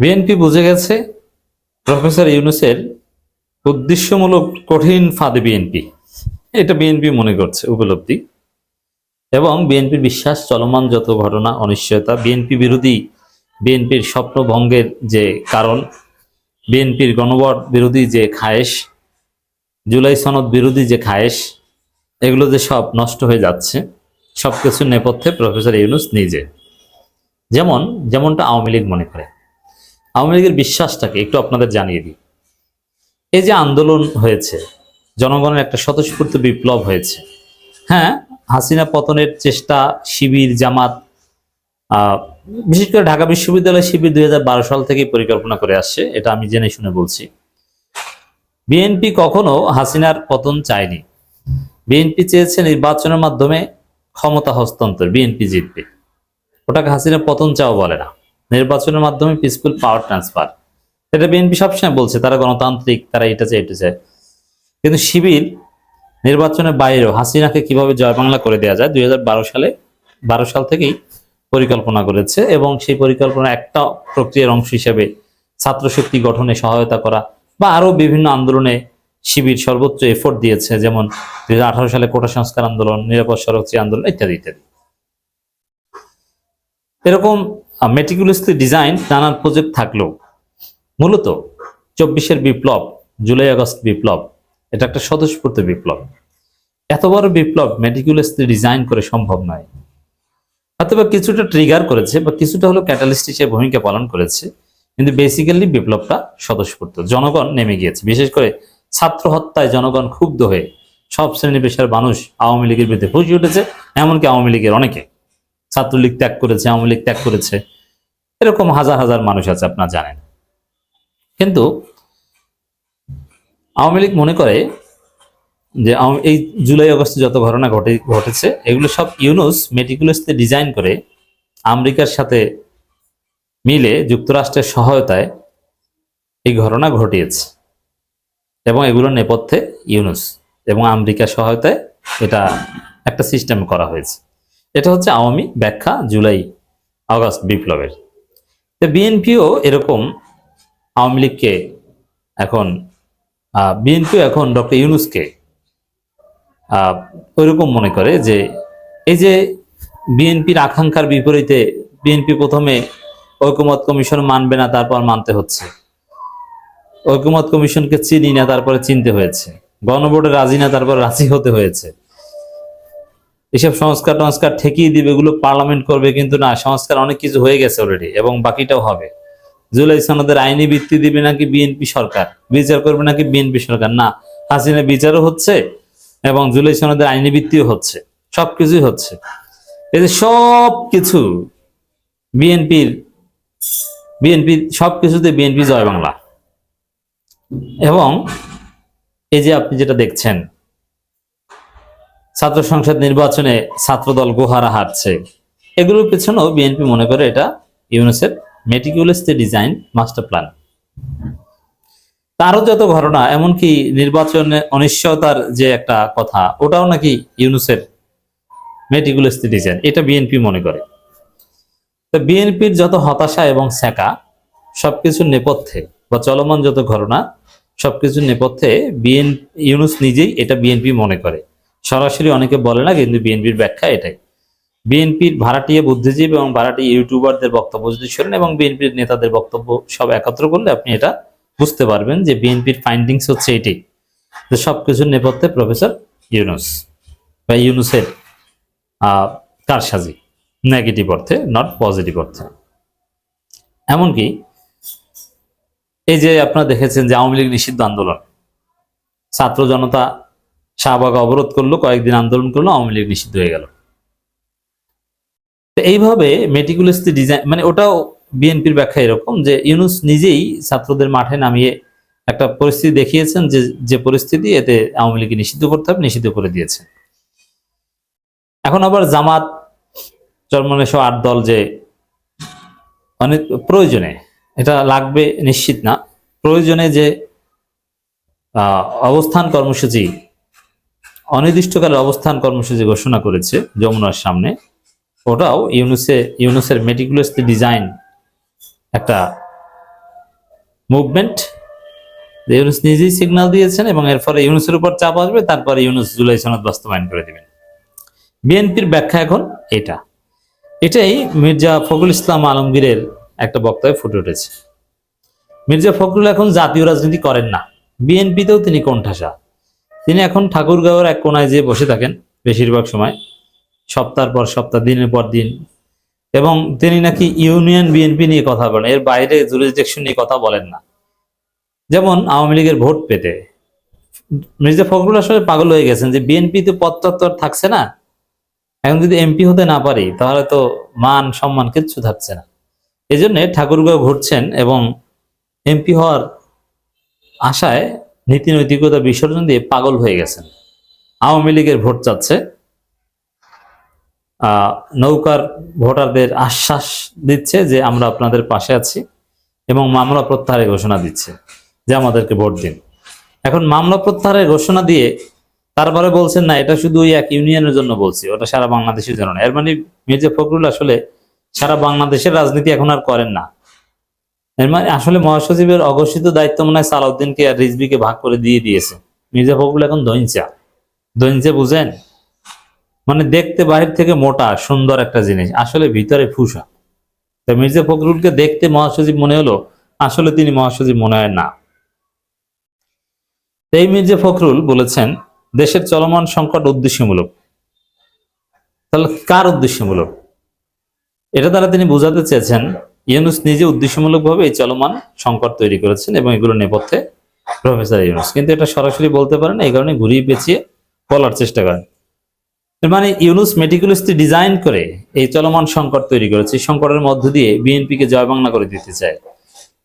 BNP বুঝে গেছে professor ইউনুসের উদ্দেশ্যমূলক কঠিন ফাঁদে বিএনপি। এটা বিএনপি মনে করছে, উপলব্ধি। এবং বিএনপির বিশ্বাস, চলমান যত ঘটনা, অনিশ্চয়তা, বিএনপি বিরোধী, বিএনপির স্বপ্নভঙ্গের যে কারণ, বিএনপির গণভোট বিরোধী যে খায়েশ, জুলাই সনদ বিরোধী যে খায়েশ, এগুলো যে সব নষ্ট হয়ে যাচ্ছে সব কিছুর নেপথ্যে প্রফেসর ইউনুস নিজে। যেমন, যেমনটা আওয়ামী লীগ মনে করে। আওয়ামী লীগের বিশ্বাসটাকে একটু আপনাদের জানিয়ে দিই। এই যে আন্দোলন হয়েছে, জনগণের একটা স্বতঃস্ফূর্ত বিপ্লব হয়েছে। হ্যাঁ হাসিনা পতনের চেষ্টা, শিবির, জামাত বিশেষ করে ঢাকা বিশ্ববিদ্যালয় শিবির দুই হাজার বারো সাল থেকেই পরিকল্পনা করে আসছে, এটা আমি জেনে শুনে বলছি। বিএনপি কখনো হাসিনার পতন চায়নি। বিএনপি চেয়েছে নির্বাচনের মাধ্যমে ক্ষমতা হস্তান্তর, বিএনপি জিতবে। ওটাকে হাসিনা পতন চাও বলে না। নির্বাচনের মাধ্যমে পিসফুল পাওয়ার ট্রান্সফার এটা বিএনপি সবসময় বলছে, তারা গণতান্ত্রিক, তারা এটা চায় এটা চায়। কিন্তু শিবির নির্বাচনের বাইরেও হাসিনাকে কীভাবে জয় বাংলা করে দেওয়া যায়, দুই সালে, বারো সাল থেকেই পরিকল্পনা করেছে এবং সেই পরিকল্পনা একটা প্রক্রিয়ার অংশ হিসেবে ছাত্র শক্তি গঠনে সহায়তা করা বা আরও বিভিন্ন আন্দোলনে শিবির সর্বোচ্চ এফোর্ট দিয়েছে, যেমন দুই হাজার আঠারো সালে কোটা সংস্কার আন্দোলন, নিরাপদ সড়কচি আন্দোলন, ইত্যাদি ইত্যাদি। এরকম মেটিকুলাসলি ডিজাইন নানান প্রজেক্ট থাকলেও, মূলত চব্বিশের বিপ্লব, জুলাই, আগস্ট বিপ্লব, এটা একটা স্বতঃস্ফূর্ত বিপ্লব। এত বড় বিপ্লব মেটিকুলাসলি ডিজাইন করে সম্ভব নয়। অথবা কিছুটা ট্রিগার করেছে, বা কিছুটা হলো ক্যাটালিস্ট হিসেবে ভূমিকা পালন করেছে, কিন্তু বেসিক্যালি বিপ্লবটা স্বতঃস্ফূর্ত। জনগণ নেমে গিয়েছে। বিশেষ করে ছাত্র হত্যায় জনগণ ক্ষুব্ধ হয়ে সব শ্রেণি পেশার মানুষ আওয়ামী লীগের বিরুদ্ধে ফুসে উঠেছে, এমনকি আওয়ামী লীগের অনেকে। ছাত্রলীগ ত্যাগ করেছে, আওয়ামী লীগ ত্যাগ করেছে। এরকম হাজার হাজার মানুষ আছে, আপনারা জানেন। কিন্তু আওয়ামী লীগ মনে করে যে এই জুলাই, আগস্টে যত ঘটনা ঘটে, ঘটেছে, এগুলো সব ইউনুস মেটিকুলাসতে ডিজাইন করে আমেরিকার সাথে মিলে যুক্তরাষ্ট্রের সহায়তায় এই ঘটনা ঘটিয়েছে। এবং এগুলোর নেপথ্যে ইউনুস এবং আমেরিকার সহায়তায় এটা একটা সিস্টেম করা হয়েছে। এটা হচ্ছে আওয়ামী ব্যাখ্যা জুলাই আগস্ট বিপ্লবের। তো বিএনপিও এরকম আওয়ামী লীগকে এখন বিএনপিও এখন ডক্টর ইউনুসকে ওইরকম মনে করে যে এই যে বিএনপির আকাঙ্ক্ষার বিপরীতে বিএনপি প্রথমে ঐকমত কমিশন মানবে না, তারপর মানতে হচ্ছে। ঐকমত কমিশনকে চিনি না, তারপরে চিনতে হয়েছে। গণভোটে রাজি না, তারপর রাজি হতে হয়েছে। এসব সংস্কার টংস্কার ঠেকিয়ে দিবে, এগুলো পার্লামেন্ট করবে, কিন্তু না, সংস্কার অনেক কিছু হয়ে গেছে অলরেডি এবং বাকিটাও হবে। জুলাই সনদের আইনি ভিত্তি দিবে নাকি বিএনপি সরকার? বিচার করবে নাকি বিএনপি সরকার? না হাসিনা বিচারও হচ্ছে, এবং জুলাই সনদের আইনি ভিত্তিও হচ্ছে, সবকিছুই হচ্ছে। এই যে সব কিছু বিএনপির, বিএনপি, সবকিছুতে বিএনপি জয় বাংলা। এবং এই যে আপনি যেটা দেখছেন ছাত্র সংসদ নির্বাচনে ছাত্রদল গোহারা হারছে। এগুলোর পেছনেও বিএনপি মনে করে এটা ইউনুসের মেটিকুলাসলি ডিজাইন মাস্টার প্ল্যান তারও যত ঘটনা, এমনকি নির্বাচনে অনিশ্চয়তার যে একটা কথা, ওটাও নাকি ইউনুসের মেটিকুলাসলি ডিজাইন এটা বিএনপি মনে করে। তো বিএনপির যত হতাশা এবং সেকা সবকিছুর নেপথ্যে বা চলমান যত ঘটনা, সবকিছুর নেপথ্যে বিএন ইউনুস নিজেই এটা বিএনপি মনে করে। সরাসরি অনেকে বলে না, কিন্তু বিএনপির ব্যাখ্যা এটাই। বিএনপির ভাড়াটিয়া বুদ্ধিজীবী এবং ভাড়াটিয়া ইউটিউবারদের বক্তব্য যদি শোনেন এবং বিএনপির নেতাদের বক্তব্য সব একত্র করলে আপনি এটা বুঝতে পারবেন যে বিএনপির ফাইন্ডিংস হচ্ছে এটি। যে সবকিছুর নেপথ্যে প্রফেসর ইউনুস বা ইউনুসের কারসাজি নেগেটিভ অর্থে নট পজিটিভ অর্থে। এমনকি এই যে আপনারা দেখেছেন যে আওয়ামী লীগ নিষিদ্ধ আন্দোলন, ছাত্র জনতা শাহবাগ অবরোধ করল, কয়েকদিন আন্দোলন করল, আওয়ামী লীগ নিষিদ্ধ হয়ে গেল। তো এইভাবে মেটিকুলাসলি ডিজাইন মানে ওটাও বিএনপির ব্যাখ্যা এরকম যে ইউনুস নিজেই ছাত্রদের মাঠে নামিয়ে একটা পরিস্থিতি দেখিয়েছেন যে যে পরিস্থিতি, এতে আওয়ামী লীগকে নিষিদ্ধ করতে হবে, নিষিদ্ধ করে দিয়েছে। এখন আবার জামাত চরমনে সহ আট দল যে অনেক প্রয়োজনে, এটা লাগবে নিশ্চিত না। প্রয়োজনে যে অবস্থান কর্মসূচি অনির্দিষ্টকালের অবস্থান কর্মসূচি ঘোষণা করেছে যমুনার সামনে। ওটাও ইউনুসে, ইউনুসের মেটিকুলাসলি ডিজাইন একটা মুভমেন্ট ইউনুস নিজেই সিগন্যাল দিয়েছেন এবং এর ফলে ইউনুসের উপর চাপ আসবে, তারপরে ইউনুস জুলাই সনদ বাস্তবায়ন করে দিবেন। বিএনপির ব্যাখ্যা এখন এটা। এটাই মির্জা ফখরুল ইসলাম আলমগীরের একটা বক্তব্যে ফুটে উঠেছে। মির্জা ফখরুল এখন জাতীয় রাজনীতি করেন না। বিএনপিতেও তিনি কোণঠাসা। তিনি এখন ঠাকুরগাঁওয়ের এক কোনায় যেয়ে বসে থাকেন বেশিরভাগ সময় সপ্তাহের পর সপ্তাহ, দিনের পর দিন। এবং তিনি নাকি ইউনিয়ন বিএনপি নিয়ে কথা বলেন, এর বাইরে জুরিসডিকশন নিয়ে কথা বলেন না। যেমন আওয়ামী লীগের ভোট পেতে। মির্জা ফখরুল আসলে পাগল হয়ে গেছেন যে বিএনপি তো পদ তত্ত্ব আর থাকছে না। এখন যদি এমপি হতে না পারি, তাহলে তো মান, সম্মান কিচ্ছু থাকছে না। এই জন্য ঠাকুরগাঁও ঘুরছেন এবং এমপি হওয়ার আশায় নীতি নৈতিকতা বিসর্জন দিয়ে পাগল হয়ে গেছেন। আওয়ামী লীগের ভোট চাচ্ছে। নৌকার ভোটারদের আশ্বাস দিচ্ছে যে আমরা আপনাদের পাশে আছি এবং মামলা প্রত্যাহারের ঘোষণা দিচ্ছে যে আমাদেরকে ভোট দিন। এখন মামলা প্রত্যাহারের ঘোষণা দিয়ে তারপরে বলছেন, না, এটা শুধু ওই এক ইউনিয়নের জন্য বলছি, ওটা সারা বাংলাদেশের জন্য এর মানে মির্জা ফখরুল আসলে সারা বাংলাদেশের রাজনীতি এখন আর করেন না। আসলে মহাসচিবের অঘোষিত দায়িত্ব মনে হয় সালাউদ্দিনকে আর রিজবিকে ভাগ করে দিয়ে দিয়েছে। মির্জা ফখরুল এখন দৈঞ্চা দৈঞ্চা বুঝেন? মানে দেখতে বাহির থেকে মোটা, সুন্দর একটা জিনিস, আসলে ভিতরে ফুসা। তো মির্জা ফখরুলকে দেখতে মহাসচিব মনে হলো, আসলে তিনি মহাসচিব মনে হয় না। এই মির্জা ফখরুল বলেছেন, দেশের চলমান সংকট উদ্দেশ্যমূলক। তাহলে কার উদ্দেশ্যমূলক? এটা দ্বারা তিনি বোঝাতে চেয়েছেন ইউনুস নিজে উদ্দেশ্যমূলকভাবে এই চলমান সংকট তৈরি করেছেন এবং এগুলো নেপথ্যে প্রফেসর ইউনুস। কিন্তু এটা সরাসরি বলতে পারেন এই কারণে ঘুরিয়ে পেঁচিয়ে বলার চেষ্টা করেন। মানে ইউনুস মেটিকুলাসটি ডিজাইন করে এই চলমান সংকট তৈরি করেছে সংকটের মধ্য দিয়ে বিএনপিকে জয় বাংলা করে দিতে চায়।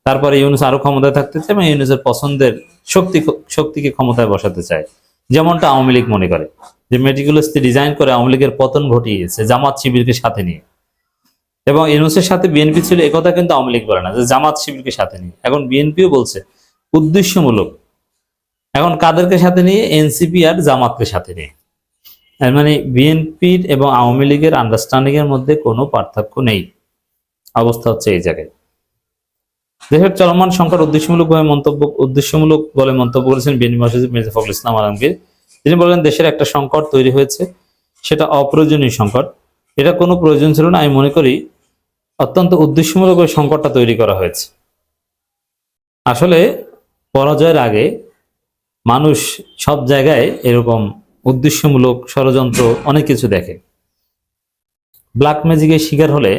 তারপরে ইউনুস আরও ক্ষমতায় থাকতে চায় এবং ইউনুসের পছন্দের শক্তি শক্তিকে ক্ষমতায় বসাতে চায়, যেমনটা আওয়ামী লীগ মনে করে। যে মেটিকুলাসটি ডিজাইন করে আওয়ামী লীগের পতন ঘটিয়েছে জামাত শিবিরকে সাথে নিয়ে। এবং ইউনুসের সাথে বিএনপি ছিল একথা কিন্তু আওয়ামী লীগ বলে না, যে জামাত শিবিরকে সাথে নিয়ে। এখন বিএনপিও বলছে, উদ্দেশ্যমূলক। এখন কাদেরকে সাথে নিয়ে? এনসিপি আর জামাতকে সাথে নিয়ে। মানে বিএনপির এবং আওয়ামী লীগের আন্ডারস্ট্যান্ডিং এর মধ্যে কোনো পার্থক্য নেই। অবস্থা হচ্ছে এই জায়গায়। দেশের চলমান সংকট উদ্দেশ্যমূলকভাবে মন্তব্য, উদ্দেশ্যমূলক বলে মন্তব্য করেছেন বিএনপি মহাসচিব মির্জা ফখরুল ইসলাম আলমগীর। তিনি বলেন, দেশের একটা সংকট তৈরি হয়েছে, সেটা অপ্রয়োজনীয় সংকট। এটা কোনো প্রয়োজন ছিল না, আমি মনে করি অত্যন্ত উদ্দেশ্যমূলক ওই সংকটটা তৈরি করা হয়েছে। আসলে পরাজয়ের আগে মানুষ সব জায়গায় এরকম উদ্দেশ্যমূলক ষড়যন্ত্র অনেক কিছু দেখে। ব্ল্যাক ম্যাজিকের শিকার হলে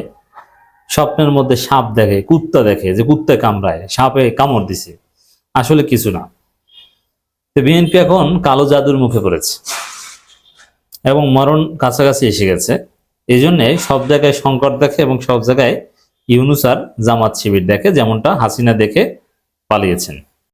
স্বপ্নের মধ্যে সাপ দেখে, কুত্তা দেখে, যে কুত্তা কামড়ায়, সাপে কামড় দিছে, আসলে কিছু না। তো বিএনপি এখন কালো জাদুর মুখে পড়েছে এবং মরণ কাছাকাছি এসে গেছে। এই জন্যে সব জায়গায় সংকট দেখে এবং সব জায়গায় ইউনুস আর জামাত শিবির দেখে, যেমনটা হাসিনা দেখে পালিয়েছেন।